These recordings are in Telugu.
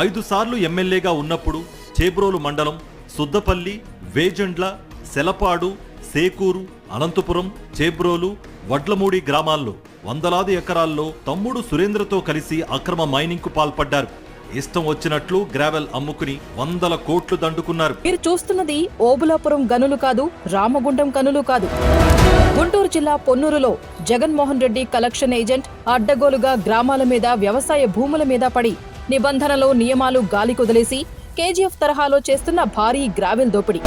ఐదు సార్లు ఎమ్మెల్యేగా ఉన్నప్పుడు చేబ్రోలు మండలం సుద్దపల్లి వేజండ్ల సెలపాడు సేకూరు అనంతపురం చేబ్రోలు వడ్లమూడి గ్రామాల్లో వందలాది ఎకరాల్లో తమ్ముడు సురేంద్రతో కలిసి అక్రమ మైనింగ్కు పాల్పడ్డారు. ఇష్టం వచ్చినట్లు గ్రావెల్ అమ్ముకుని వందల కోట్లు దండుకున్నారు. మీరు చూస్తున్నది ఓబులాపురం గనులు కాదు రామగుండం గనులు కాదు. గుంటూరు జిల్లా పొన్నూరులో జగన్మోహన్ రెడ్డి కలెక్షన్ ఏజెంట్ అడ్డగోలుగా గ్రామాల మీద వ్యవసాయ భూముల మీద పడి నిబంధనలు నియమాలు గాలి కుదిలేసి కేజీఎఫ్ తరహాలో చేస్తున్న భారీ గ్రావెల్ దోపిడీ.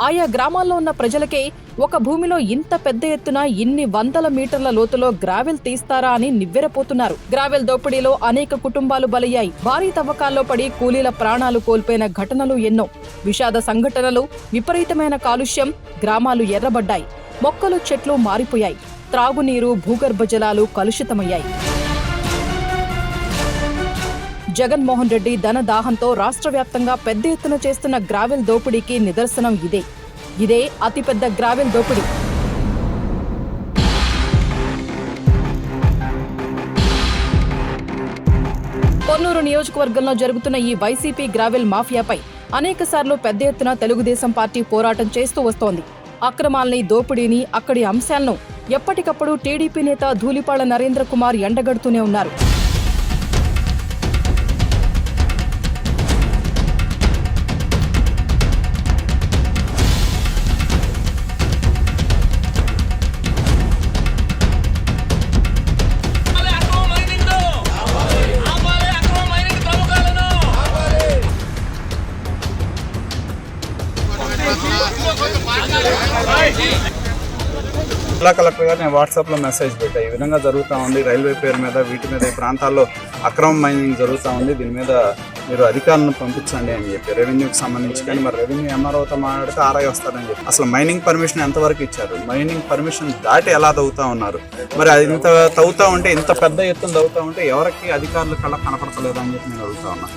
ఆయా గ్రామాల్లో ఉన్న ప్రజలకే ఒక భూమిలో ఇంత పెద్ద ఎత్తున ఇన్ని వందల మీటర్ల లోతులో గ్రావెల్ తీస్తారా అని నివ్వెరపోతున్నారు. గ్రావెల్ దోపిడీలో అనేక కుటుంబాలు బలయ్యాయి. భారీ తవ్వకాల్లో పడి కూలీల ప్రాణాలు కోల్పోయిన ఘటనలు ఎన్నో. విషాద సంఘటనలు విపరీతమైన కాలుష్యం గ్రామాలు ఎర్రబడ్డాయి. మొక్కలు చెట్లు మారిపోయాయి. త్రాగునీరు భూగర్భ జలాలు కలుషితమయ్యాయి. జగన్మోహన్ రెడ్డి ధన దాహంతో రాష్ట్ర వ్యాప్తంగా పెద్ద ఎత్తున చేస్తున్న గ్రావెల్ దోపిడీకి నిదర్శనం ఇదే. ఇదే అతిపెద్ద గ్రావెల్ దోపిడీ. కొన్నూరు నియోజకవర్గంలో జరుగుతున్న ఈ వైసీపీ గ్రావెల్ మాఫియాపై అనేక సార్లు పెద్ద ఎత్తున తెలుగుదేశం పార్టీ పోరాటం చేస్తూ వస్తోంది. అక్రమాల్ని దోపిడీని అక్కడి అంశాలను ఎప్పటికప్పుడు టీడీపీ నేత ధూళిపాళ నరేంద్ర కుమార్ ఎండగడుతూనే ఉన్నారు. జిల్లా కలెక్టర్ గారు నేను వాట్సాప్లో మెసేజ్ పెట్టా. ఈ విధంగా జరుగుతూ ఉంది. రైల్వే పేరు మీద వీటి మీద ఈ ప్రాంతాల్లో అక్రమ మైనింగ్ జరుగుతూ ఉంది. దీని మీద మీరు అధికారులను పంపించండి అని చెప్పి. రెవెన్యూకి సంబంధించి కానీ మరి రెవెన్యూ ఎంఆర్ఓతో మాట్లాడితే ఆర్ఐ వస్తారని చెప్పి. అసలు మైనింగ్ పర్మిషన్ ఎంతవరకు ఇచ్చారు? మైనింగ్ పర్మిషన్ దాటి ఎలా తవ్వుతా ఉన్నారు? మరి అది ఇంత తవ్వుతూ ఉంటే ఇంత పెద్ద ఎత్తున తవ్వుతూ ఉంటే ఎవరికి అధికారులు కళ్ళ కనపడతలేదు అని చెప్పి నేను అడుగుతా ఉన్నాను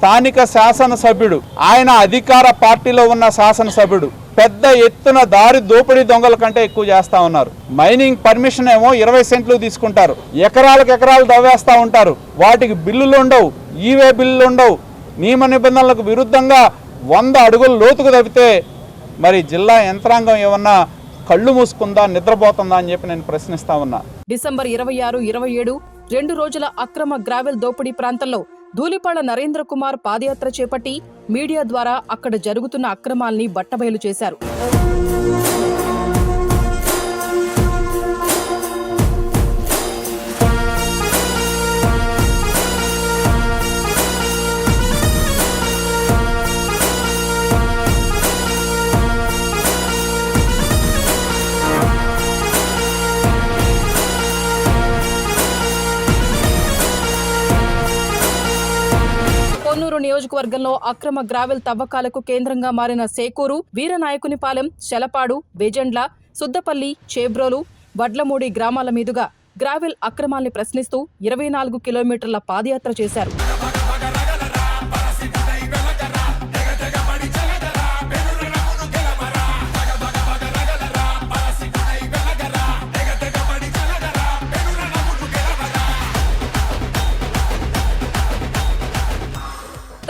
స్థానిక శాసనసభ్యుడు. ఆయన అధికార పార్టీలో ఉన్న శాసనసభ్యుడు. పెద్ద ఎత్తున దారి దోపిడీ దొంగల కంటే ఎక్కువ చేస్తా ఉన్నారు. మైనింగ్ పర్మిషన్ ఏమో ఇరవై సెంట్లు తీసుకుంటారు. ఎకరాలకు ఎకరాలు దవ్వేస్తా ఉంటారు. వాటికి బిల్లులు ఉండవు. ఈవే బిల్లులు ఉండవు. నియమ నిబంధనలకు విరుద్ధంగా వంద అడుగులు లోతుకు తప్పితే మరి జిల్లా యంత్రాంగం ఏమన్నా కళ్ళు మూసుకుందా నిద్రపోతుందా అని చెప్పి నేను ప్రశ్నిస్తా ఉన్నా. డిసెంబర్ ఇరవై ఆరు ఇరవై ఏడు రెండు రోజుల అక్రమ గ్రావెల్ దోపిడీ ప్రాంతంలో ధూలిపాళ్ళ నరేంద్ర కుమార్ పాదయాత్ర చేపట్టి మీడియా ద్వారా అక్కడ జరుగుతున్న అక్రమాల్ని బట్టబయలు చేశారు. నియోజకవర్గంలో అక్రమ గ్రావెల్ తవ్వకాలకు కేంద్రంగా మారిన సేకూరు వీరనాయకునిపాలెం శలపాడు బేజండ్ల సుద్దపల్లి చేబ్రోలు వడ్లమూడి గ్రామాల మీదుగా గ్రావెల్ అక్రమాల్ని ప్రశ్నిస్తూ ఇరవై నాలుగు కిలోమీటర్ల పాదయాత్ర చేశారు.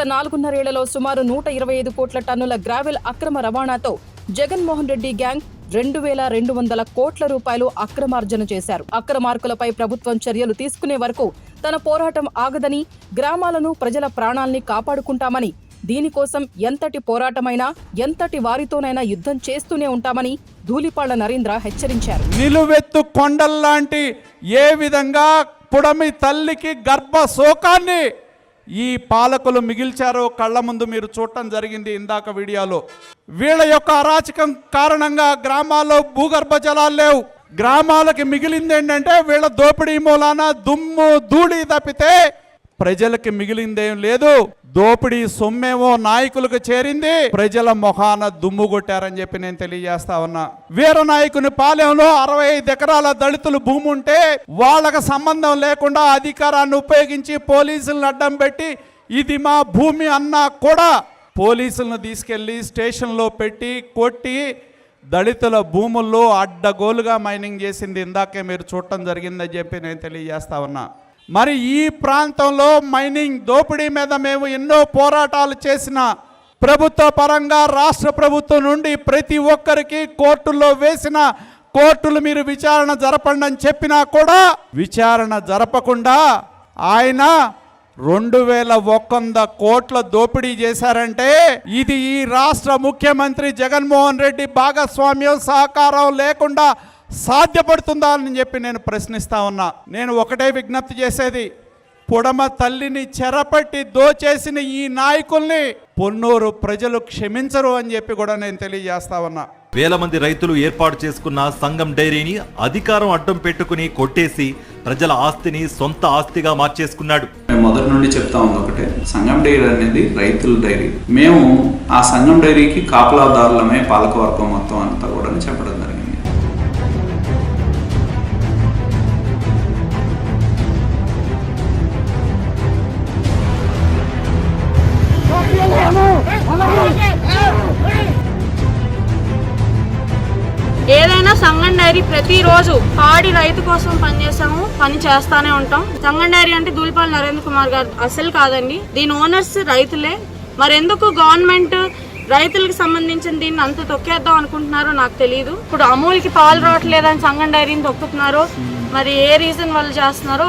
గత నాలుగున్నరేళ్ళలో సుమారు నూట ఇరవై ఐదు కోట్ల టన్నుల గ్రావెల్ అక్రమ రవాణాతో జగన్మోహన్ రెడ్డి గ్యాంగ్ రెండు వేల రెండు వందల కోట్ల రూపాయలు అక్రమార్జన చేశారు. అక్రమార్కులపై ప్రభుత్వం చర్యలు తీసుకునే వరకు తన పోరాటం ఆగదని గ్రామాలను ప్రజల ప్రాణాల్ని కాపాడుకుంటామని దీనికోసం ఎంతటి పోరాటమైనా ఎంతటి వారితోనైనా యుద్ధం చేస్తూనే ఉంటామని ధూళిపాళ్ళ నరేంద్ర హెచ్చరించారు. నిలువెత్తు కొండల్లాంటి ఏ విధంగా పుడమి తల్లికి గర్భ శోకాన్ని ఈ పాలకులు మిగిల్చారో కళ్ళ ముందు మీరు చూడటం జరిగింది ఇందాక వీడియోలో. వీళ్ళ యొక్క అరాచకం కారణంగా గ్రామాల్లో భూగర్భ జలాలు లేవు. గ్రామాలకి మిగిలింది ఏంటంటే వీళ్ళ దోపిడీ మూలాన దుమ్ము ధూళి తప్పితే ప్రజలకి మిగిలిందేం లేదు. దోపిడీ సొమ్మేమో నాయకులకు చేరింది. ప్రజల మొహాన దుమ్ము కొట్టారని చెప్పి నేను తెలియజేస్తా ఉన్నా. వీర నాయకుని పాలెంలో అరవై ఐదు ఎకరాల దళితులు భూమి ఉంటే వాళ్ళకి సంబంధం లేకుండా అధికారాన్ని ఉపయోగించి పోలీసులను అడ్డం పెట్టి ఇది మా భూమి అన్నా కూడా పోలీసులను తీసుకెళ్ళి స్టేషన్లో పెట్టి కొట్టి దళితుల భూముల్లో అడ్డగోలుగా మైనింగ్ చేసింది. ఇందాకే మీరు చూడటం జరిగిందని చెప్పి నేను తెలియజేస్తా ఉన్నా. మరి ఈ ప్రాంతంలో మైనింగ్ దోపిడీ మీద మేము ఎన్నో పోరాటాలు చేసిన ప్రభుత్వ పరంగా రాష్ట్ర ప్రభుత్వం నుండి ప్రతి ఒక్కరికి కోర్టుల్లో వేసిన కోర్టులు మీరు విచారణ జరపండి అని చెప్పినా కూడా విచారణ జరపకుండా ఆయన రెండు వేల ఒక్కొంద కోట్ల దోపిడీ చేశారంటే ఇది ఈ రాష్ట్ర ముఖ్యమంత్రి జగన్మోహన్ రెడ్డి భాగస్వామ్యం సహకారం లేకుండా సాధ్యపడుతుందా అని చెప్పి నేను ప్రశ్నిస్తా ఉన్నా. నేను ఒకటే విజ్ఞప్తి చేసేది పుడమ తల్లిని చెరపట్టి దోచేసిన ఈ నాయకుల్ని పొన్నూరు ప్రజలు క్షమించరు అని చెప్పి కూడా నేను తెలియజేస్తా ఉన్నా. వేల మంది రైతులు ఏర్పాటు చేసుకున్న సంఘం డైరీని అధికారం అడ్డం పెట్టుకుని కొట్టేసి ప్రజల ఆస్తిని సొంత ఆస్తిగా మార్చేసుకున్నాడు. మేము మొదటి నుండి చెప్తా ఉంది ఒకటే సంఘం డైరీ అనేది రైతుల డైరీ. మేము ఆ సంఘం డైరీకి కాపలాదారులమే పాలకవర్గం మొత్తం అంతా కూడా చెప్పడం ఏదైనా సంగం డైరీ ప్రతిరోజు పాడి రైతు కోసం పనిచేస్తాము పని చేస్తానే ఉంటాం. సంగం డైరీ అంటే దూలిపాల్ నరేంద్ర కుమార్ గారు అసలు కాదండి. దీని ఓనర్స్ రైతులే. మరెందుకు గవర్నమెంట్ రైతులకు సంబంధించిన దీన్ని అంత తొక్కేద్దాం అనుకుంటున్నారో నాకు తెలియదు ఇప్పుడు అమూల్కి పాలు రావట్లేదని సంగం డైరీని తొక్కుతున్నారు మరి ఏ రీజన్ వాళ్ళు చేస్తున్నారో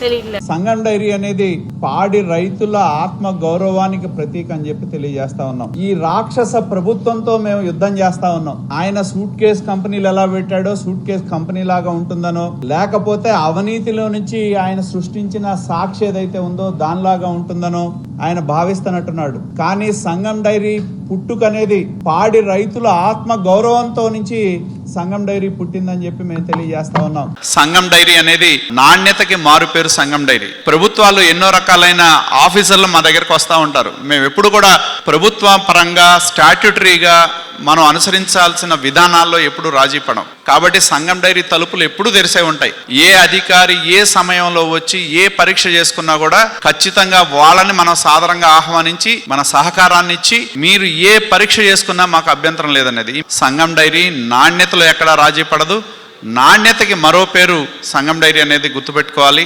తెలియట్లేదు. సంగం డైరీ అనేది పాడి రైతుల ఆత్మ గౌరవానికి ప్రతీక అని చెప్పి తెలియజేస్తా ఉన్నాం. ఈ రాక్షస ప్రభుత్వంతో మేము యుద్ధం చేస్తా ఉన్నాం. ఆయన సూట్ కేస్ కంపెనీలు ఎలా పెట్టాడో సూట్ కేస్ కంపెనీ లాగా ఉంటుందనో లేకపోతే అవినీతిలో నుంచి ఆయన సృష్టించిన సాక్షి ఏదైతే ఉందో దానిలాగా ఉంటుందనో ఆయన భావిస్తున్నట్టున్నాడు. కానీ సంగం డైరీ పుట్టుకనేది పాడి రైతుల ఆత్మ గౌరవంతో నుంచి సంగం డైరీ పుట్టిందని చెప్పి మేము తెలియజేస్తా ఉన్నాం. సంఘం డైరీ అనేది నాణ్యతకి మారు పేరు సంఘం డైరీ. ప్రభుత్వాలు ఎన్నో రకాలైన ఆఫీసర్లు మా దగ్గరకు వస్తూ ఉంటారు. మేము ఎప్పుడు కూడా ప్రభుత్వ పరంగా స్టాట్యుటరీగా మనం అనుసరించాల్సిన విధానాల్లో ఎప్పుడు రాజీ పడం కాబట్టి సంఘం డైరీ తలుపులు ఎప్పుడు తెరిసే ఉంటాయి. ఏ అధికారి ఏ సమయంలో వచ్చి ఏ పరీక్ష చేసుకున్నా కూడా ఖచ్చితంగా వాళ్ళని మనం సాధారణంగా ఆహ్వానించి మన సహకారాన్ని ఇచ్చి మీరు ఏ పరీక్ష చేసుకున్నా మాకు అభ్యంతరం లేదనేది. సంఘం డైరీ నాణ్యత నాణ్యతలో ఎక్కడా రాజీ పడదు. నాణ్యతకి మరో పేరు సంఘం డైరీ అనేది గుర్తుపెట్టుకోవాలి.